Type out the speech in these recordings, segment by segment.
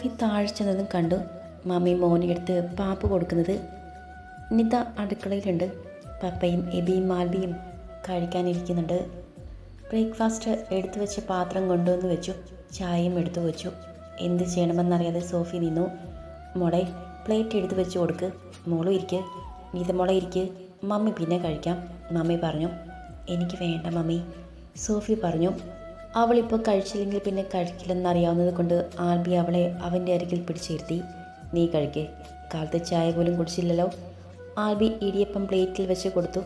സോഫി താഴെ ചെന്നതും കണ്ടു മമ്മി മോനെടുത്ത് പാപ്പ് കൊടുക്കുന്നത്. നിത അടുക്കളയിലുണ്ട്. പപ്പയും എബിയും മാൽബിയും കഴിക്കാനിരിക്കുന്നുണ്ട്. ബ്രേക്ക്ഫാസ്റ്റ് എടുത്തു വെച്ച പാത്രം കൊണ്ടുവന്ന് വെച്ചു. ചായയും എടുത്തു വെച്ചു. എന്ത് ചെയ്യണമെന്നറിയാതെ സോഫി നിന്നു. മോളെ പ്ലേറ്റ് എടുത്തു വെച്ച് കൊടുക്ക്. മോളും ഇരിക്ക്. നിത മോളെ ഇരിക്ക്. മമ്മി പിന്നെ കഴിക്കാം. മമ്മി പറഞ്ഞു എനിക്ക് വേണ്ട മമ്മി. സോഫി പറഞ്ഞു അവളിപ്പോൾ കഴിച്ചില്ലെങ്കിൽ പിന്നെ കഴിക്കില്ലെന്നറിയാവുന്നത് കൊണ്ട് ആൽബി അവളെ അവന്റെ അരികിൽ പിടിച്ചിരുത്തി. നീ കഴിക്കേ. കാലത്ത് ചായ പോലും കുടിച്ചില്ലല്ലോ. ആൽബി ഇടിയപ്പം പ്ലേറ്റിൽ വെച്ച് കൊടുത്തു.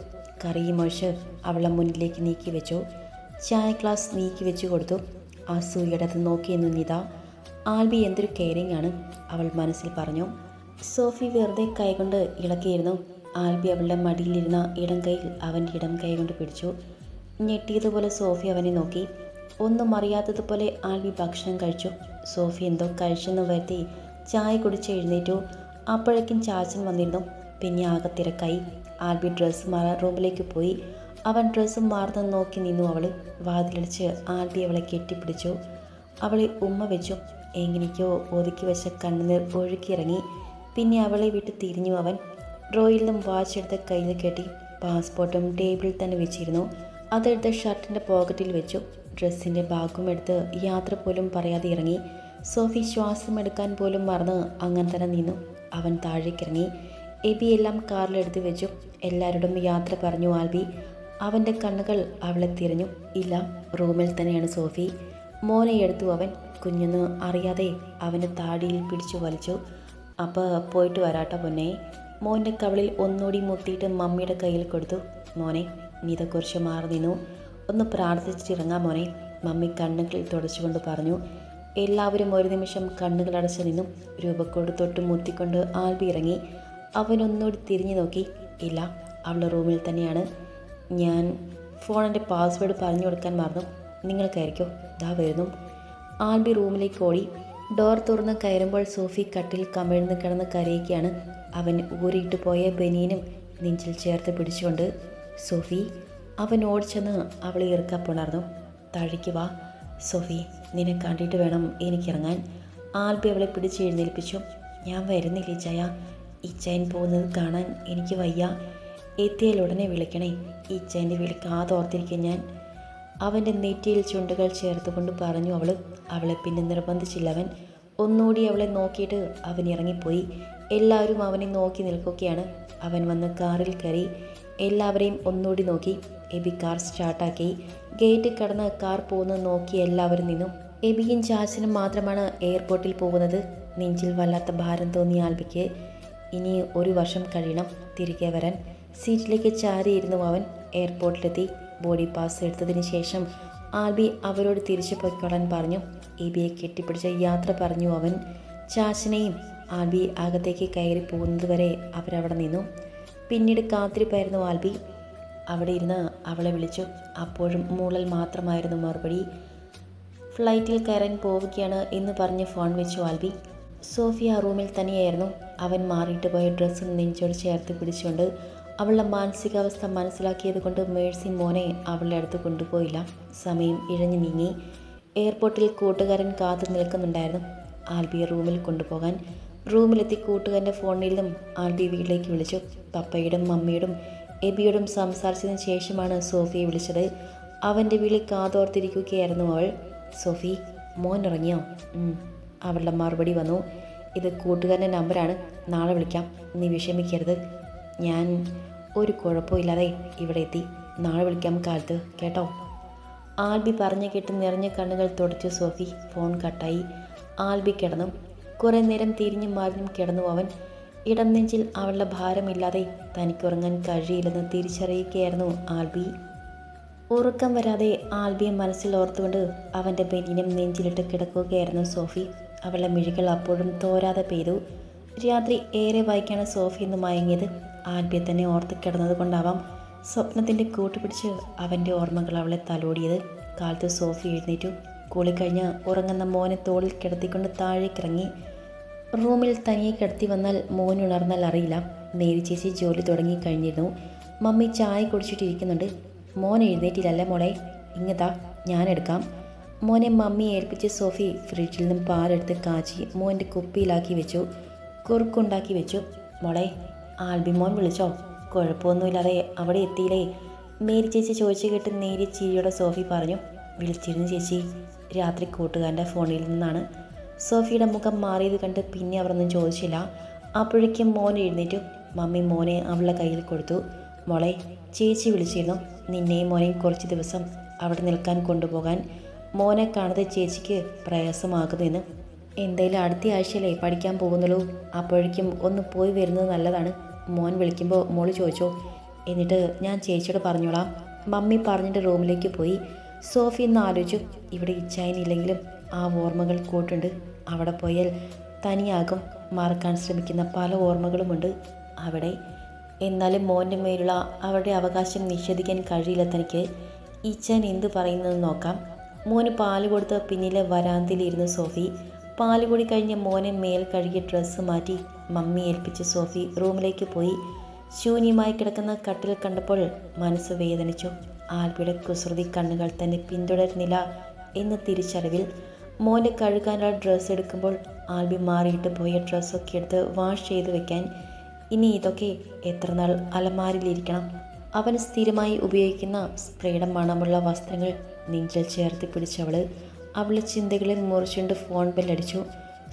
കറിയും ഒഴിച്ച് അവളെ മുന്നിലേക്ക് നീക്കി വെച്ചു. ചായ ഗ്ലാസ് നീക്കി വെച്ച് കൊടുത്തു. അസൂയയുടെ അത് നോക്കി നിന്നു നിത. ആൽബി എന്തൊരു കെയറിംഗ് ആണ് അവൾ മനസ്സിൽ പറഞ്ഞു. സോഫി വെറുതെ കൈകൊണ്ട് ഇളക്കിയിരുന്നു. ആൽബി അവളുടെ മടിയിലിരുന്ന ഇടം കൈ അവന്റെ ഇടം കൈ കൊണ്ട് പിടിച്ചു. ഞെട്ടിയതുപോലെ സോഫി അവനെ നോക്കി. ഒന്നും അറിയാത്തതുപോലെ ആൽവി ഭക്ഷണം കഴിച്ചു. സോഫി എന്തോ കഴിച്ചെന്ന് വരുത്തി ചായ കുടിച്ച് എഴുന്നേറ്റു. അപ്പോഴേക്കും ചാച്ചൻ വന്നിരുന്നു. പിന്നെ ആകെ തിരക്കായി. ആൽബി ഡ്രസ്സ് മാറാൻ റൂമിലേക്ക് പോയി. അവൻ ഡ്രസ്സ് മാറുന്നത് നോക്കി നിന്നു അവൾ വാതിലടിച്ച് ആൽബി അവളെ കെട്ടിപ്പിടിച്ചു. അവളെ ഉമ്മ വെച്ചു. എങ്ങനെയൊക്കെയോ ഒതുക്കി വെച്ച കണ്ണുനീർ ഒഴുക്കിയിറങ്ങി. പിന്നെ അവളെ വിട്ട് തിരിഞ്ഞു അവൻ. ഡ്രോയിൽ നിന്നും വാച്ച് എടുത്ത് കയ്യിൽ കെട്ടി. പാസ്പോർട്ടും ടേബിളിൽ തന്നെ വെച്ചിരുന്നു. അതെടുത്ത് ഷർട്ടിന്റെ പോക്കറ്റിൽ വെച്ചു. ഡ്രസ്സിന്റെ ബാഗും എടുത്ത് യാത്ര പോലും പറയാതെ ഇറങ്ങി. സോഫി ശ്വാസം എടുക്കാൻ പോലും മറന്ന് അങ്ങനെ തന്നെ നിന്നു. അവൻ താഴേക്കിറങ്ങി. എബി എല്ലാം കാറിലെടുത്ത് വെച്ചു. എല്ലാവരോടും യാത്ര പറഞ്ഞു ആൽബി. അവന്റെ കണ്ണുകൾ അവളെ തിരഞ്ഞു. ഇല്ല റൂമിൽ തന്നെയാണ് സോഫി. മോനെ എടുത്തു അവൻ. കുഞ്ഞെന്ന് അറിയാതെ അവന്റെ താടിയിൽ പിടിച്ചു വലിച്ചു. അപ്പോൾ പോയിട്ട് വരാട്ടോ പൊന്നെ. മോന്റെ കവളിൽ ഒന്നുകൂടി മുത്തിയിട്ട് മമ്മിയുടെ കയ്യിൽ കൊടുത്തു. മോനെ നീതെക്കുറിച്ച് മാറി നിന്നു. ഒന്ന് പ്രാർത്ഥിച്ചിറങ്ങാം മോനെ. മമ്മി കണ്ണുകൾ തുടച്ചുകൊണ്ട് പറഞ്ഞു എല്ലാവരും ഒരു നിമിഷം കണ്ണുകൾ അടച്ചു നിന്നും രൂപക്കോട് തൊട്ട് മുത്തിക്കൊണ്ട് ആൽബി ഇറങ്ങി. അവൻ ഒന്നുകൂടി തിരിഞ്ഞു നോക്കി. ഇല്ല അവൾ റൂമിൽ തന്നെയാണ്. ഞാൻ ഫോണിന്റെ പാസ്വേഡ് പറഞ്ഞു കൊടുക്കാൻ മറന്നു. നിങ്ങൾക്കായിരിക്കും? ദാ വരുന്നു. ആൽബി റൂമിലേക്ക് ഓടി. ഡോർ തുറന്ന് കയറുമ്പോൾ സോഫി കട്ടിൽ കമിഴ്ന്ന് കിടന്ന് കരയുകയാണ്. അവൻ ഊരിയിട്ട് പോയ ബനിയനും നെഞ്ചിൽ ചേർത്ത് പിടിച്ചുകൊണ്ട് സോഫി അവൻ ഓടിച്ചെന്ന് അവൾ ഇറുക്കപ്പുണർന്നു താഴേക്ക് വാ സോഫി. നിന്നെ കണ്ടിട്ട് വേണം എനിക്കിറങ്ങാൻ. ആൽബി അവളെ പിടിച്ച് എഴുന്നേൽപ്പിച്ചു. ഞാൻ വരുന്നില്ല ഇച്ചയ. ഇച്ചയൻ പോകുന്നത് കാണാൻ എനിക്ക് വയ്യ. എത്തിയാൽ ഉടനെ വിളിക്കണേ. ഇച്ചയന്റെ വിളിക്കാതെ ഓർത്തിരിക്കും ഞാൻ. അവന്റെ നെറ്റിയിൽ ചുണ്ടുകൾ ചേർത്തുകൊണ്ട് പറഞ്ഞു അവൾ. അവളെ പിന്നെ നിർബന്ധിച്ചില്ലവൻ. ഒന്നുകൂടി അവളെ നോക്കിയിട്ട് അവൻ ഇറങ്ങിപ്പോയി. എല്ലാവരും അവനെ നോക്കി നിൽക്കുകയാണ്. അവൻ വന്ന് കാറിൽ കയറി എല്ലാവരെയും ഒന്നുകൂടി നോക്കി. എബി കാർ സ്റ്റാർട്ടാക്കി. ഗേറ്റ് കടന്ന് കാർ പോകുന്നത് നോക്കി എല്ലാവരും നിന്നു. എബിയും ചാച്ചനും മാത്രമാണ് എയർപോർട്ടിൽ പോകുന്നത്. നെഞ്ചിൽ വല്ലാത്ത ഭാരം തോന്നിയ ആൽബിക്ക് ഇനി ഒരു വർഷം കഴിയണം തിരികെ വരാൻ. സീറ്റിലേക്ക് ചാരിയിരുന്നു അവൻ. എയർപോർട്ടിലെത്തി ബോഡി പാസ് എടുത്തതിന് ശേഷം ആൽബി അവരോട് തിരിച്ചു പൊയ്ക്കൊള്ളാൻ പറഞ്ഞു. എബിയെ കെട്ടിപ്പിടിച്ച യാത്ര പറഞ്ഞു അവൻ. ചാച്ചനെയും ആൽബി അകത്തേക്ക് കയറി പോകുന്നതുവരെ അവരവിടെ നിന്നു. പിന്നീട് കാത്തിരിപ്പായിരുന്നു ആൽബി. അവിടെ ഇരുന്ന് അവളെ വിളിച്ചു. അപ്പോഴും മൂളൽ മാത്രമായിരുന്നു മറുപടി. ഫ്ലൈറ്റിൽ കയറാൻ പോവുകയാണ് എന്ന് പറഞ്ഞ് ഫോൺ വെച്ചു ആൽബി. സോഫിയ റൂമിൽ തന്നെയായിരുന്നു. അവൻ മാറിയിട്ട് പോയ ഡ്രസ്സും നെഞ്ചോട് ചേർത്ത് പിടിച്ചുകൊണ്ട് അവളുടെ മാനസികാവസ്ഥ മനസ്സിലാക്കിയത് കൊണ്ട് മേഴ്സി മോനെ അവളുടെ അടുത്ത് കൊണ്ടുപോയില്ല. സമയം ഇഴഞ്ഞു നീങ്ങി. എയർപോർട്ടിൽ കൂട്ടുകാരൻ കാത്തു നിൽക്കുന്നുണ്ടായിരുന്നു. ആൽബിയെ റൂമിൽ കൊണ്ടുപോകാൻ റൂമിലെത്തി കൂട്ടുകാരന്റെ ഫോണിൽ നിന്നും ആൽബി വീട്ടിലേക്ക് വിളിച്ചു. പപ്പയോടും മമ്മിയോടും എബിയോടും സംസാരിച്ചതിന് ശേഷമാണ് സോഫിയെ വിളിച്ചത്. അവന്റെ വിളി കാതോർത്തിരിക്കുകയായിരുന്നു അവൾ. സോഫി മോൻ ഇറങ്ങിയോ. അവളുടെ മറുപടി വന്നു. ഇത് കൂട്ടുകാരന്റെ നമ്പറാണ്. നാളെ വിളിക്കാം. നീ വിഷമിക്കരുത്. ഞാൻ ഒരു കുഴപ്പമില്ലാതെ ഇവിടെ എത്തി. നാളെ വിളിക്കാം കാലത്ത്. കേട്ടോ? ആൽബി പറഞ്ഞു കേട്ട് നിറഞ്ഞ കണ്ണുകൾ തുടച്ചു സോഫി. ഫോൺ കട്ടായി. ആൽബി കിടന്നു. കുറേ നേരം തിരിഞ്ഞും മാറിഞ്ഞും കിടന്നു അവൻ. ഇടം നെഞ്ചിൽ അവളുടെ ഭാരമില്ലാതെ തനിക്കുറങ്ങാൻ കഴിയില്ലെന്ന് തിരിച്ചറിയുകയായിരുന്നു ആൽബി. ഉറക്കം വരാതെ ആൽബിയെ മനസ്സിൽ ഓർത്തുകൊണ്ട് അവന്റെ ബെനിനും നെഞ്ചിലിട്ട് കിടക്കുകയായിരുന്നു സോഫി. അവളുടെ മിഴികൾ അപ്പോഴും തോരാതെ പെയ്തു. രാത്രി ഏറെ വായിക്കാണ് സോഫി എന്ന് മയങ്ങിയത്. ആൽബിയെ തന്നെ ഓർത്ത് കിടന്നത് കൊണ്ടാവാം സ്വപ്നത്തിന്റെ കൂട്ടുപിടിച്ച് അവന്റെ ഓർമ്മകൾ അവളെ തലോടിയത്. കാലത്ത് സോഫി എഴുന്നേറ്റു. കുളിക്കഴിഞ്ഞ് ഉറങ്ങുന്ന മോനെ തോളിൽ കിടത്തിക്കൊണ്ട് താഴേക്കിറങ്ങി. റൂമിൽ തനിയെ കിടത്തി വന്നാൽ മോൻ ഉണർന്നാൽ അറിയില്ല. മേരി ചേച്ചി ജോലി തുടങ്ങി കഴിഞ്ഞിരുന്നു. മമ്മി ചായ കുടിച്ചിട്ടിരിക്കുന്നുണ്ട്. മോൻ എഴുന്നേറ്റില്ലല്ലേ മോളെ? ഇങ്ങതാ ഞാനെടുക്കാം മോനെ മമ്മി ഏൽപ്പിച്ച് സോഫി ഫ്രിഡ്ജിൽ നിന്നും പാലെടുത്ത് കാച്ചി മോന്റെ കുപ്പിയിലാക്കി വെച്ചു. കുറുക്കുണ്ടാക്കി വെച്ചു. മോളെ ആൽബി മോൻ വിളിച്ചോ? കുഴപ്പമൊന്നുമില്ലാതെ അവിടെ എത്തിയില്ലേ? മേരി ചേച്ചി ചോദിച്ചു കേട്ട് നേരിയ ചിരിയോടെ സോഫി പറഞ്ഞു. വിളിച്ചിരുന്നു ചേച്ചി. രാത്രി കൂട്ടുകാരന്റെ ഫോണിൽ നിന്നാണ് സോഫിയുടെ മുഖം മാറിയത് കണ്ട് പിന്നെ അവരൊന്നും ചോദിച്ചില്ല. അപ്പോഴേക്കും മോൻ എഴുന്നേറ്റു. മമ്മി മോനെ അവളുടെ കയ്യിൽ കൊടുത്തു. മോളെ ചേച്ചി വിളിച്ചിരുന്നു. നിന്നെയും മോനെയും കുറച്ച് ദിവസം അവിടെ നിൽക്കാൻ കൊണ്ടുപോകാൻ. മോനെ കാണാതെ ചേച്ചിക്ക് പ്രയാസമാകുന്നതെന്ന് എന്തായാലും അടുത്ത ആഴ്ചയല്ലേ പഠിക്കാൻ പോകുന്നുള്ളൂ. അപ്പോഴേക്കും ഒന്ന് പോയി വരുന്നത് നല്ലതാണ്. മോൻ വിളിക്കുമ്പോൾ മോൾ ചോദിച്ചോ. എന്നിട്ട് ഞാൻ ചേച്ചിയോട് പറഞ്ഞോളാം. മമ്മി പറഞ്ഞിട്ട് റൂമിലേക്ക് പോയി. സോഫി എന്ന് ആലോചിച്ചു. ഇവിടെ ഇച്ഛായനില്ലെങ്കിലും ആ ഓർമ്മകൾ കൂട്ടുണ്ട്. അവിടെ പോയാൽ തനിയാകും മറക്കാൻ ശ്രമിക്കുന്ന പല ഓർമ്മകളുമുണ്ട് അവിടെ. എന്നാലും മോന്റെ മേലുള്ള അവരുടെ അവകാശം നിഷേധിക്കാൻ കഴിയില്ല തനിക്ക്. ഇച്ചാൻ എന്ത് പറയുന്നതെന്ന് നോക്കാം. മോന് പാൽ കൊടുത്ത് പിന്നിലെ വരാന്തിലിരുന്ന് സോഫി. പാൽ കൂടി കഴിഞ്ഞ് മോനെ മേൽ കഴുകിയ ഡ്രസ്സ് മാറ്റി മമ്മി ഏൽപ്പിച്ച് സോഫി റൂമിലേക്ക് പോയി. ശൂന്യമായി കിടക്കുന്ന കട്ടിൽ കണ്ടപ്പോൾ മനസ്സ് വേദനിച്ചു. ആൽബിയുടെ കുസൃതി കണ്ണുകൾ തന്നെ പിന്തുടരുന്നില്ല എന്ന തിരിച്ചറിവിൽ മോനെ കഴുകാനുള്ള ഡ്രസ്സ് എടുക്കുമ്പോൾ ആൽബി മാറിയിട്ട് പോയ ഡ്രസ്സൊക്കെ എടുത്ത് വാഷ് ചെയ്ത് വെക്കാൻ ഇനി ഇതൊക്കെ എത്ര നാൾ അലമാരിലിരിക്കണം? അവൻ സ്ഥിരമായി ഉപയോഗിക്കുന്ന സ്പ്രേയുടെ മണമുള്ള വസ്ത്രങ്ങൾ നെഞ്ചിൽ ചേർത്ത് പിടിച്ചവൾ അവളുടെ ചിന്തകളെ മുറിച്ചുകൊണ്ട് ഫോൺ ബെല്ലടിച്ചു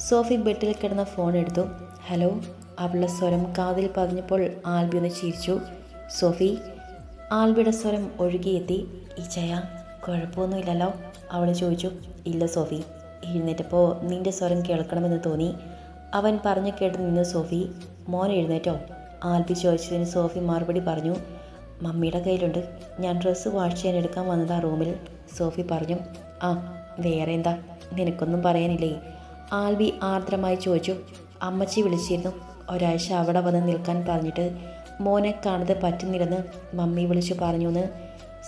സോഫി ബെഡിൽ കിടന്ന ഫോൺ എടുത്തു. ഹലോ അവളുടെ സ്വരം കാതിൽ പതിഞ്ഞപ്പോൾ ആൽബി ഒന്ന് ചിരിച്ചു. സോഫി ആൽബിയുടെ സ്വരം ഒഴുകിയെത്തി. ചയ കുഴപ്പമൊന്നുമില്ലല്ലോ? അവൾ ചോദിച്ചു. ഇല്ല സോഫി എഴുന്നേറ്റപ്പോൾ നിന്റെ സ്വരം കേൾക്കണമെന്ന് തോന്നി. അവൻ പറഞ്ഞു കേട്ട് നിന്നു സോഫി മോൻ എഴുന്നേറ്റോ? ആൽബി ചോദിച്ചതിന് സോഫി മറുപടി പറഞ്ഞു. മമ്മിയുടെ കയ്യിലുണ്ട്. ഞാൻ ഡ്രസ്സ് വാഷ് ചെയ്യാൻ എടുക്കാൻ വന്നതാ റൂമിൽ. സോഫി പറഞ്ഞു. ആ വേറെ എന്താ നിനക്കൊന്നും പറയാനില്ലേ? ആൽബി ആർദ്രമായി ചോദിച്ചു. അമ്മച്ചി വിളിച്ചിരുന്നു. ഒരാഴ്ച അവിടെ വന്ന് നിൽക്കാൻ പറഞ്ഞിട്ട് മോനെ കാണാതെ പറ്റുന്നില്ലെന്ന് മമ്മി വിളിച്ചു പറഞ്ഞുവെന്ന്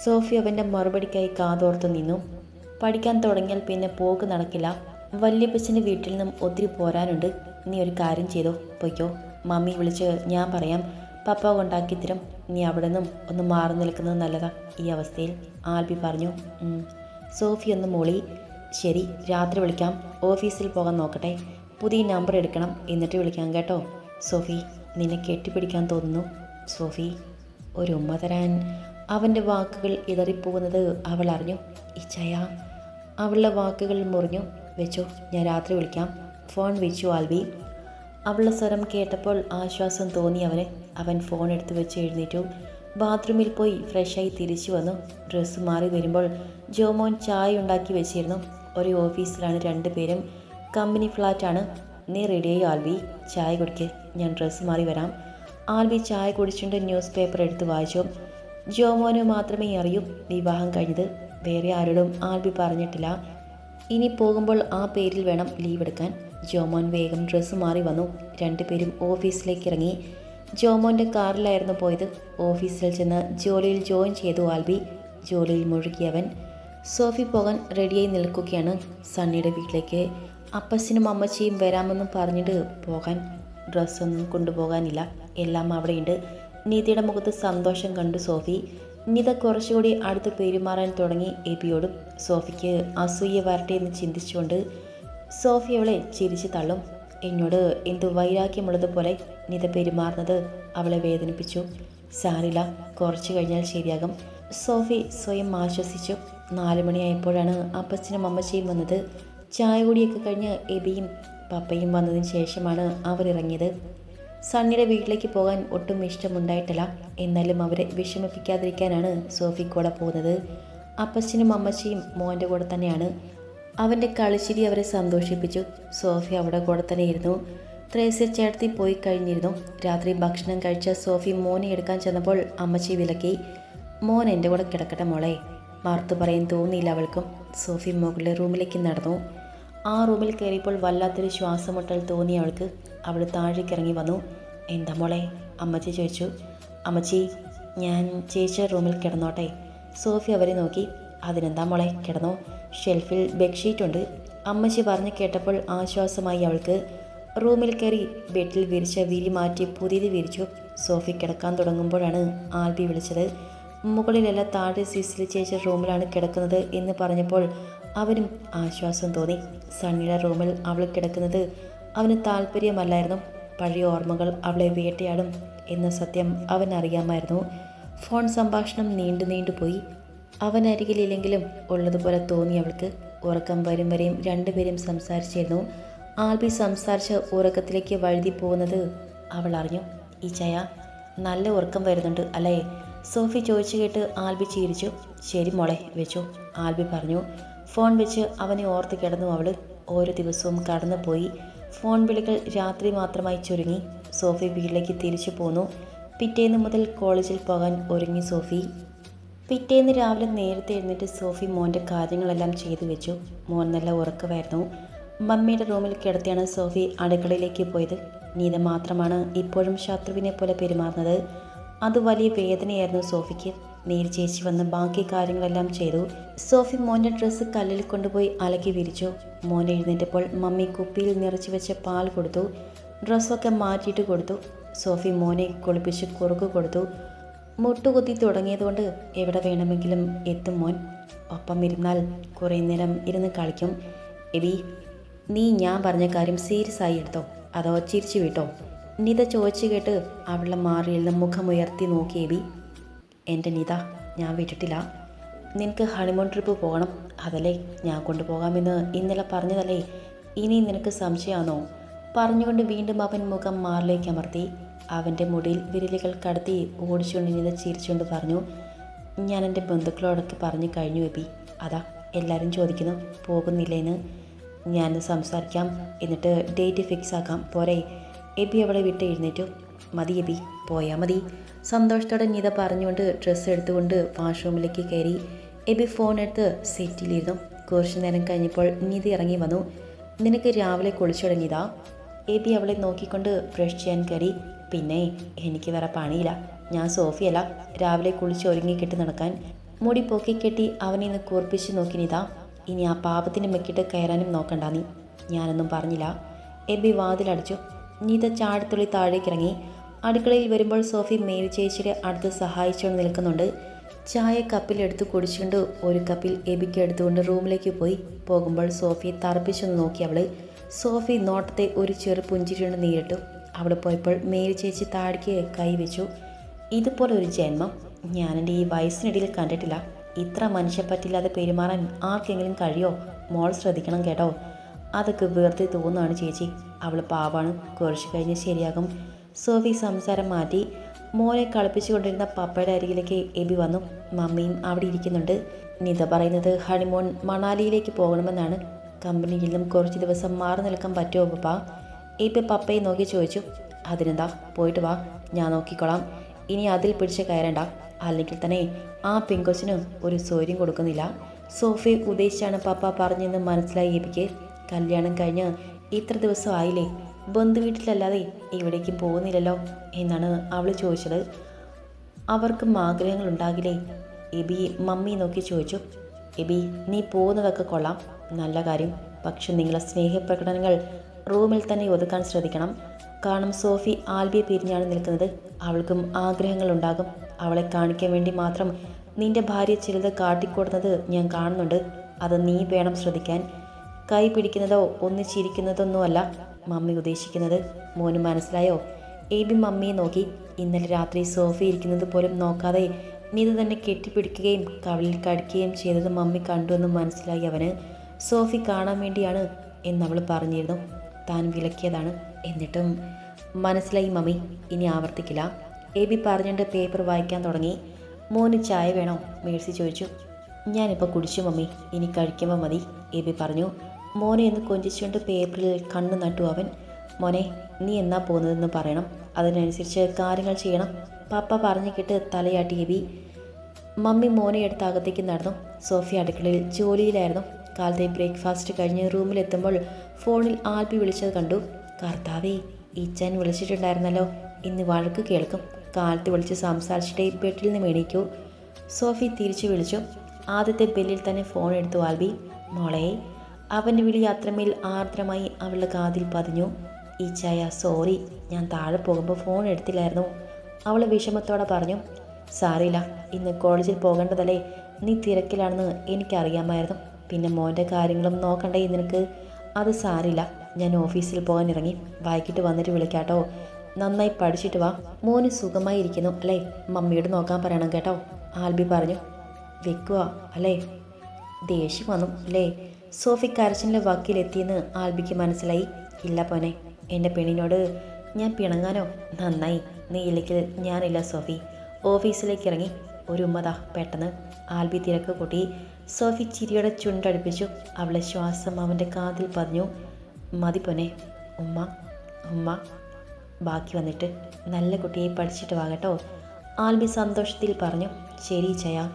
സോഫി അവന്റെ മറുപടിക്കായി കാതോർത്ത് നിന്നു. പഠിക്കാൻ തുടങ്ങിയാൽ പിന്നെ പോക്ക് നടക്കില്ല. വല്യപ്പച്ചന്റെ വീട്ടിൽ നിന്നും ഒത്തിരി പോരാനുണ്ട്. നീ ഒരു കാര്യം ചെയ്തോ? പൊയ്ക്കോ. മമ്മി വിളിച്ച് ഞാൻ പറയാം. പപ്പ കൊണ്ടാക്കി തരും. നീ അവിടെ നിന്നും ഒന്ന് മാറി നിൽക്കുന്നത് നല്ലതാ. ഈ അവസ്ഥയിൽ ആൽബി പറഞ്ഞു. സോഫി ഒന്ന് മോളി. ശരി രാത്രി വിളിക്കാം. ഓഫീസിൽ പോകാൻ നോക്കട്ടെ. പുതിയ നമ്പർ എടുക്കണം. എന്നിട്ട് വിളിക്കാം കേട്ടോ. സോഫി നിന്നെ കെട്ടിപ്പിടിക്കാൻ തോന്നുന്നു. സോഫി ഒരു ഉമ്മ തരാൻ അവന്റെ വാക്കുകൾ ഇടറിപ്പോകുന്നത് അവൾ അറിഞ്ഞു. ഇച്ചയ അവളുടെ വാക്കുകൾ മുറിഞ്ഞു. വെച്ചു ഞാൻ രാത്രി വിളിക്കാം. ഫോൺ വെച്ചു ആൽബി. അവളുടെ സ്വരം കേട്ടപ്പോൾ ആശ്വാസം തോന്നി അവന്. അവൻ ഫോൺ എടുത്തു വെച്ച് എഴുന്നേറ്റു. ബാത്റൂമിൽ പോയി ഫ്രഷായി തിരിച്ചു വന്നു. ഡ്രസ്സ് മാറി വരുമ്പോൾ ജോമോൻ ചായ ഉണ്ടാക്കി വെച്ചിരുന്നു. ഒരു ഓഫീസിലാണ് രണ്ടുപേരും കമ്പനി ഫ്ലാറ്റാണ്. നീ റെഡിയായി ആൽവി ചായ കുടിക്ക്. ഞാൻ ഡ്രസ്സ് മാറി വരാം. ആൽബി ചായ കുടിച്ചുകൊണ്ട് ന്യൂസ് പേപ്പർ എടുത്ത് വായിച്ചു. ജോമോന് മാത്രമേ അറിയൂ വിവാഹം കഴിഞ്ഞത്. വേറെ ആരോടും ആൽബി പറഞ്ഞിട്ടില്ല. ഇനി പോകുമ്പോൾ ആ പേരിൽ വേണം ലീവ് എടുക്കാൻ. ജോമോൻ വേഗം ഡ്രസ്സ് മാറി വന്നു. രണ്ടുപേരും ഓഫീസിലേക്ക് ഇറങ്ങി. ജോമോന്റെ കാറിലായിരുന്നു പോയത്. ഓഫീസിൽ ചെന്ന് ജോലിയിൽ ജോയിൻ ചെയ്തു ആൽബി ജോലിയിൽ മുഴുകിയവൻ. സോഫി പോകാൻ റെഡിയായി നിൽക്കുകയാണ് സണ്ണിയുടെ വീട്ടിലേക്ക്. അപ്പച്ചനും അമ്മച്ചിയും വരാമെന്നും പറഞ്ഞിട്ട് പോകാൻ ഡ്രസ്സൊന്നും കൊണ്ടുപോകാനില്ല. എല്ലാം അവിടെയുണ്ട്. നീതയുടെ മുഖത്ത് സന്തോഷം കണ്ടു സോഫി. നിത കുറച്ചുകൂടി അടുത്ത് പെരുമാറാൻ തുടങ്ങി എബിയോടും സോഫിക്ക് അസൂയ വരട്ടെ എന്ന് ചിന്തിച്ചുകൊണ്ട് സോഫി അവളെ ചിരിച്ചു തള്ളും. എന്നോട് എന്തു വൈരാഗ്യമുള്ളതുപോലെ നിത പെരുമാറുന്നത് അവളെ വേദനിപ്പിച്ചു. സാരില്ല കുറച്ചു കഴിഞ്ഞാൽ ശരിയാകും. സോഫി സ്വയം ആശ്വസിച്ചു. നാല് മണിയായപ്പോഴാണ് അപ്പച്ചനും അമ്മച്ചയും വന്നത്. ചായ കൂടിയൊക്കെ കഴിഞ്ഞ് എബിയും പപ്പയും വന്നതിന് ശേഷമാണ് അവർ ഇറങ്ങിയത് സണ്ണിയുടെ വീട്ടിലേക്ക് പോകാൻ ഒട്ടും ഇഷ്ടമുണ്ടായിട്ടില്ല. എന്നാലും അവരെ വിഷമിപ്പിക്കാതിരിക്കാനാണ് സോഫി കൂടെ പോകുന്നത്. അപ്പച്ചനും അമ്മച്ചിയും മോന്റെ കൂടെ തന്നെയാണ്. അവന്റെ കളിച്ചിരി അവരെ സന്തോഷിപ്പിച്ചു. സോഫി അവിടെ കൂടെ തന്നെ ഇരുന്നു. ത്രേസ്യ ചേർത്തി പോയി കഴിഞ്ഞിരുന്നു. രാത്രി ഭക്ഷണം കഴിച്ച സോഫി മോനെ എടുക്കാൻ ചെന്നപ്പോൾ അമ്മച്ചി വിലക്കി. മോൻ എന്റെ കൂടെ കിടക്കട്ടെ മോളെ മാർത്തു പറയാൻ തോന്നിയില്ല അവൾക്കും. സോഫി മുകളിലെ റൂമിലേക്ക് നടന്നു. ആ റൂമിൽ കയറിയപ്പോൾ വല്ലാത്തൊരു ശ്വാസമുട്ടൽ തോന്നിയ അവൾക്ക്. അവൾ താഴേക്ക് ഇറങ്ങി വന്നു. എന്താ മോളെ? അമ്മച്ചി ചോദിച്ചു. അമ്മച്ചി ഞാൻ ചേച്ചിയുടെ റൂമിൽ കിടന്നോട്ടെ. സോഫി അവരെ നോക്കി. അതിനെന്താ മോളെ? കിടന്നോ. ഷെൽഫിൽ ബെഡ്ഷീറ്റ് ഉണ്ട്. അമ്മച്ചി പറഞ്ഞു കേട്ടപ്പോൾ ആശ്വാസമായി അവൾക്ക്. റൂമിൽ കയറി ബെഡിൽ വിരിച്ച വിരി മാറ്റി പുതിയത് വിരിച്ചു. സോഫി കിടക്കാൻ തുടങ്ങുമ്പോഴാണ് ആൽബി വിളിച്ചത്. മുകളിലല്ല താഴെ സിസിലി ചേച്ചി റൂമിലാണ് കിടക്കുന്നത് എന്ന് പറഞ്ഞപ്പോൾ അവനും ആശ്വാസം തോന്നി. സണ്ണിയുടെ റൂമിൽ അവൾ കിടക്കുന്നത് അവന് താല്പര്യമല്ലായിരുന്നു. പഴയ ഓർമ്മകൾ അവളെ വേട്ടയാടും എന്ന സത്യം അവൻ അറിയാമായിരുന്നു. ഫോൺ സംഭാഷണം നീണ്ടു നീണ്ടുപോയി അവൻ അരികിലില്ലെങ്കിലും ഉള്ളതുപോലെ തോന്നി അവൾക്ക്. ഉറക്കം വരും വരെയും രണ്ടുപേരും സംസാരിച്ചിരുന്നു. ആൽബി സംസാരിച്ച ഉറക്കത്തിലേക്ക് വഴുതി പോകുന്നത് അവൾ അറിഞ്ഞു. ഈ ചയ നല്ല ഉറക്കം വരുന്നുണ്ട് അല്ലേ? സോഫി ചോദിച്ചു കേട്ട് ആൽബി ചിരിച്ചു. ശരി മോളെ വെച്ചു. ആൽബി പറഞ്ഞു. ഫോൺ വെച്ച് അവനെ ഓർത്ത് കിടന്നു അവൾ ഓരോ ദിവസവും കടന്നുപോയി. ഫോൺ വിളികൾ രാത്രി മാത്രമായി ചുരുങ്ങി. സോഫി വീട്ടിലേക്ക് തിരിച്ചു പോന്നു. പിറ്റേന്ന് മുതൽ കോളേജിൽ പോകാൻ ഒരുങ്ങി സോഫി. പിറ്റേന്ന് രാവിലെ നേരത്തെ എഴുന്നേറ്റ് സോഫി മോന്റെ കാര്യങ്ങളെല്ലാം ചെയ്തു വെച്ചു. മോൻ നല്ല ഉറക്കമായിരുന്നു. മമ്മിയുടെ റൂമിൽ കിടത്തിയാണ് സോഫി അടുക്കളയിലേക്ക് പോയത്. നീത മാത്രമാണ് ഇപ്പോഴും ശത്രുവിനെ പോലെ പെരുമാറുന്നത്. അത് വലിയ വേദനയായിരുന്നു സോഫിക്ക്. നേരി ചേച്ചി വന്ന് ബാക്കി കാര്യങ്ങളെല്ലാം ചെയ്തു. സോഫി മോന്റെ ഡ്രസ്സ് കല്ലിൽ കൊണ്ടുപോയി അലക്കി വിരിച്ചു. മോൻ എഴുന്നേറ്റപ്പോൾ മമ്മി കുപ്പിയിൽ നിറച്ചു വെച്ച പാൽ കൊടുത്തു. ഡ്രസ്സൊക്കെ മാറ്റിയിട്ട് കൊടുത്തു. സോഫി മോനെ കുളിപ്പിച്ച് കുറുക്ക് കൊടുത്തു. മുട്ടുകുത്തി തുടങ്ങിയതുകൊണ്ട് എവിടെ വേണമെങ്കിലും എത്തും മോൻ. ഒപ്പം ഇരുന്നാൽ കുറേ നേരം ഇരുന്ന് കളിക്കും. എബി നീ ഞാൻ പറഞ്ഞ കാര്യം സീരിയസ് ആയി എടുത്തോ? അതോ ചിരിച്ചു വിട്ടോ? നിത ചോദിച്ചു കേട്ട് അവളുടെ മാറിയിൽ നിന്ന് മുഖമുയർത്തി നോക്കി എബി. എന്റെ നിത ഞാൻ വിട്ടിട്ടില്ല. നിനക്ക് ഹണിമൂൺ ട്രിപ്പ് പോകണം അതല്ലേ? ഞാൻ കൊണ്ടുപോകാമെന്ന് ഇന്നലെ പറഞ്ഞതല്ലേ? ഇനി നിനക്ക് സംശയമാണോ പറഞ്ഞുകൊണ്ട് വീണ്ടും അവൻ മുഖം മാറിലേക്ക് അമർത്തി. അവന്റെ മുടിയിൽ വിരലുകൾ കടത്തി ഓടിച്ചുകൊണ്ട് നിത ചിരിച്ചുകൊണ്ട് പറഞ്ഞു ഞാൻ എന്റെ ബന്ധുക്കളോടൊക്കെ പറഞ്ഞു കഴിഞ്ഞു എബി. അതാ എല്ലാവരും ചോദിക്കുന്നു പോകുന്നില്ലേന്ന്. ഞാൻ സംസാരിക്കാം എന്നിട്ട് ഡേറ്റ് ഫിക്സ് ആക്കാം പോരെ. എബി അവളെ വിട്ട് എഴുന്നേറ്റു. മതി എബി. പോയാൽ മതി. സന്തോഷത്തോടെ നീത പറഞ്ഞുകൊണ്ട് ഡ്രസ്സ് എടുത്തുകൊണ്ട് വാഷ്റൂമിലേക്ക് കയറി. എബി ഫോൺ എടുത്ത് സെറ്റിലിരുന്നു കുറച്ചു നേരം കഴിഞ്ഞപ്പോൾ നീതി ഇറങ്ങി വന്നു. നിനക്ക് രാവിലെ കുളിച്ചു തുടങ്ങിയതാ എബി അവളെ നോക്കിക്കൊണ്ട് ബ്രഷ് ചെയ്യാൻ കയറി. പിന്നെ എനിക്ക് വേറെ പണിയില്ല. ഞാൻ സോഫിയല്ല. രാവിലെ കുളിച്ച് ഒരുങ്ങി കെട്ടി നടക്കാൻ. മുടി പൊക്കി കെട്ടി അവനെ ഇന്ന് കൂർപ്പിച്ച് നോക്കിനിതാ ഇനി ആ പാപത്തിന് മെക്കിട്ട് കയറാനും നോക്കണ്ട നീ. ഞാനൊന്നും പറഞ്ഞില്ല. എബി വാതിലടച്ചു. നീത ചാടിത്തുള്ളി താഴേക്കിറങ്ങി. അടുക്കളയിൽ വരുമ്പോൾ സോഫി മേരി ചേച്ചിയുടെ അടുത്ത് സഹായിച്ചുകൊണ്ട് നിൽക്കുന്നുണ്ട്. ചായ കപ്പിൽ എടുത്ത് കുടിച്ചുകൊണ്ട് ഒരു കപ്പിൽ എബിക്ക് എടുത്തുകൊണ്ട് റൂമിലേക്ക് പോയി. പോകുമ്പോൾ സോഫി തറപ്പിച്ചൊന്ന് നോക്കി അവൾ സോഫി നോട്ടത്തെ ഒരു ചെറു പുഞ്ചിരിയുണ്ട് നേരിട്ടു. അവിടെ പോയപ്പോൾ മേരി ചേച്ചി താടിക്ക് കൈവച്ചു ഇതുപോലെ ഒരു ജന്മം. ഞാനെന്റെ ഈ വയസ്സിനിടയിൽ കണ്ടിട്ടില്ല. ഇത്ര മനുഷ്യപ്പറ്റില്ലാതെ പെരുമാറാൻ ആർക്കെങ്കിലും കഴിയോ? മോൾ ശ്രദ്ധിക്കണം കേട്ടോ. അതൊക്കെ വെറുതെ തോന്നുകയാണ് ചേച്ചി. അവൾ പാവാണ്. കുറച്ച് കഴിഞ്ഞ് ശരിയാകും. സോഫി സംസാരം മാറ്റി മോനെ കളിപ്പിച്ചുകൊണ്ടിരുന്ന പപ്പയുടെ അരികിലേക്ക് എബി വന്നു. മമ്മിയും അവിടെ ഇരിക്കുന്നുണ്ട്. നിത പറയുന്നത് ഹണിമൂൺ മണാലിയിലേക്ക് പോകണമെന്നാണ്. കമ്പനിയിൽ നിന്നും കുറച്ച് ദിവസം മാറി നിൽക്കാൻ പറ്റുമോ പപ്പ? എബി പപ്പയെ നോക്കി ചോദിച്ചു. അതിനെന്താ? പോയിട്ട് വാ. ഞാൻ നോക്കിക്കോളാം. ഇനി അതിൽ പിടിച്ച് കയറണ്ട. അല്ലെങ്കിൽ തന്നെ ആ പെങ്കൊച്ചിന് ഒരു സൗര്യം കൊടുക്കുന്നില്ല. സോഫി ഉദ്ദേശിച്ചാണ് പപ്പ പറഞ്ഞെന്ന് മനസ്സിലായി എബിക്ക്. കല്യാണം കഴിഞ്ഞ് ഇത്ര ദിവസം ആയില്ലേ? ബന്ധുവീട്ടിലല്ലാതെ ഇവിടേക്ക് പോകുന്നില്ലല്ലോ എന്നാണ് അവൾ ചോദിച്ചത്. അവർക്കും ആഗ്രഹങ്ങൾ ഉണ്ടാകില്ലേ? എബി മമ്മി നോക്കി ചോദിച്ചു. എബി നീ പോകുന്നതൊക്കെ കൊള്ളാം. നല്ല കാര്യം. പക്ഷെ നിങ്ങളെ സ്നേഹപ്രകടനങ്ങൾ റൂമിൽ തന്നെ ഒതുക്കാൻ ശ്രദ്ധിക്കണം. കാരണം സോഫി ആൽബിയെ പിരിഞ്ഞാണ് നിൽക്കുന്നത്. അവൾക്കും ആഗ്രഹങ്ങളുണ്ടാകും അവളെ കാണിക്കാൻ വേണ്ടി മാത്രം നിന്റെ ഭാര്യ ചിലത് കാട്ടിക്കൊടുന്നത് ഞാൻ കാണുന്നുണ്ട്. അത് നീ വേണം ശ്രദ്ധിക്കാൻ. കൈ പിടിക്കുന്നതോ ഒന്നിച്ചിരിക്കുന്നതൊന്നുമല്ല. മമ്മി ഉദ്ദേശിക്കുന്നത്. മോന് മനസ്സിലായോ? എബി മമ്മിയെ നോക്കി ഇന്നലെ രാത്രി സോഫി ഇരിക്കുന്നത് പോലും നോക്കാതെ നീത് തന്നെ കെട്ടിപ്പിടിക്കുകയും കവളിൽ കടിക്കുകയും ചെയ്തത് മമ്മി കണ്ടുവെന്ന് മനസ്സിലായി അവന്. സോഫി കാണാൻ വേണ്ടിയാണ് എന്നവൾ പറഞ്ഞിരുന്നു. താൻ വിലക്കിയതാണ്. എന്നിട്ടും മനസ്സിലായി മമ്മി ഇനി ആവർത്തിക്കില്ല. എ ബി പറഞ്ഞിട്ട് പേപ്പർ വായിക്കാൻ തുടങ്ങി. മോന് ചായ വേണോ? മേഴ്സി ചോദിച്ചു. ഞാനിപ്പോൾ കുടിച്ചു മമ്മി. ഇനി കഴിക്കുമ്പോൾ മതി എ ബി പറഞ്ഞു. മോനെ എന്ന് കൊഞ്ചിച്ചുകൊണ്ട് പേപ്പറിൽ കണ്ണു നട്ടു അവൻ. മോനെ നീ എന്നാ പോകുന്നതെന്ന് പറയണം. അതിനനുസരിച്ച് കാര്യങ്ങൾ ചെയ്യണം. പാപ്പ പറഞ്ഞു കിട്ട് തലയാട്ടി എബി. മമ്മി മോനെ എടുത്ത് അകത്തേക്ക് നടന്നു. സോഫി അടുക്കളയിൽ ജോലിയിലായിരുന്നു. കാലത്തെ ബ്രേക്ക്ഫാസ്റ്റ് കഴിഞ്ഞ് റൂമിലെത്തുമ്പോൾ ഫോണിൽ ആൽബി വിളിച്ചത് കണ്ടു. കർത്താവേ ഈച്ചാൻ വിളിച്ചിട്ടുണ്ടായിരുന്നല്ലോ. ഇന്ന് വഴക്ക് കേൾക്കും. കാലത്ത് വിളിച്ച് സംസാരിച്ചിട്ടേ ബെഡിൽ നിന്ന് മേടിക്കൂ സോഫി തിരിച്ചു വിളിച്ചു. ആദ്യത്തെ ബെല്ലിൽ തന്നെ ഫോൺ എടുത്തു ആൽബി. മോളെ അവന്റെ വിളി അത്രമേൽ ആർദ്രമായി അവളുടെ കാതിൽ പതിഞ്ഞു. ഈച്ചായ സോറി ഞാൻ താഴെ പോകുമ്പോൾ ഫോൺ എടുത്തില്ലായിരുന്നു. അവൾ വിഷമത്തോടെ പറഞ്ഞു സാറിയില്ല ഇന്ന് കോളേജിൽ പോകേണ്ടതല്ലേ? നീ തിരക്കിലാണെന്ന് എനിക്കറിയാമായിരുന്നു. പിന്നെ മോന്റെ കാര്യങ്ങളും നോക്കണ്ടേ നിനക്ക്? അത് സാരില്ല ഞാൻ ഓഫീസിൽ പോകാൻ ഇറങ്ങി. വൈകിട്ട് വന്നിട്ട് വിളിക്കാട്ടോ. നന്നായി പഠിച്ചിട്ട് വാ. മോന് സുഖമായി ഇരിക്കുന്നു അല്ലേ? മമ്മിയോട് നോക്കാൻ പറയണം കേട്ടോ. ആൽബി പറഞ്ഞു വെക്കുക അല്ലേ? ദേഷ്യം വന്നു അല്ലേ? സോഫി കരച്ചിന്റെ വക്കിലെത്തിയെന്ന് ആൽബിക്ക് മനസ്സിലായി. ഇല്ല പോനെ എന്റെ പെണ്ണിനോട് ഞാൻ പിണങ്ങാനോ? നന്നായി. നീ ഇല്ലെങ്കിൽ ഞാനില്ല സോഫി. ഓഫീസിലേക്ക് ഇറങ്ങി. ഒരു ഉമ്മത പെട്ടെന്ന്. ആൽബി തിരക്ക് കൂട്ടി. സോഫി ചിരിയുടെ ചുണ്ടടുപ്പിച്ചു. അവളെ ശ്വാസം അവന്റെ കാതിൽ പറഞ്ഞു മതി പോനെ ഉമ്മ ഉമ്മ. ബാക്കി വന്നിട്ട് നല്ല കുട്ടിയെ പഠിച്ചിട്ട് വാ കേട്ടോ. ആൽബി സന്തോഷത്തിൽ പറഞ്ഞു. ശരി ചയാ.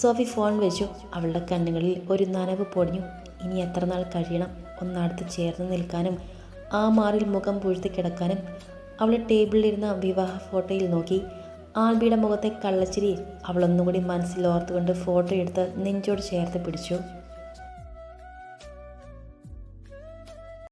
സോഫി ഫോൺ വെച്ചു അവളുടെ കണ്ണുകളിൽ ഒരു നനവ് പൊടിഞ്ഞു. ഇനി എത്ര നാൾ കഴിയണം? ഒന്നടുത്ത് ചേർന്ന് നിൽക്കാനും ആ മാറിൽ മുഖം പൂഴ്ത്തി കിടക്കാനും. അവൾ ടേബിളിലിരുന്ന വിവാഹ ഫോട്ടോയിൽ നോക്കി. ആൽബിയുടെ മുഖത്തെ കള്ളച്ചിരി അവളൊന്നുകൂടി മനസ്സിൽ ഓർത്തുകൊണ്ട് ഫോട്ടോ എടുത്ത് നെഞ്ചോട് ചേർത്ത് പിടിച്ചു.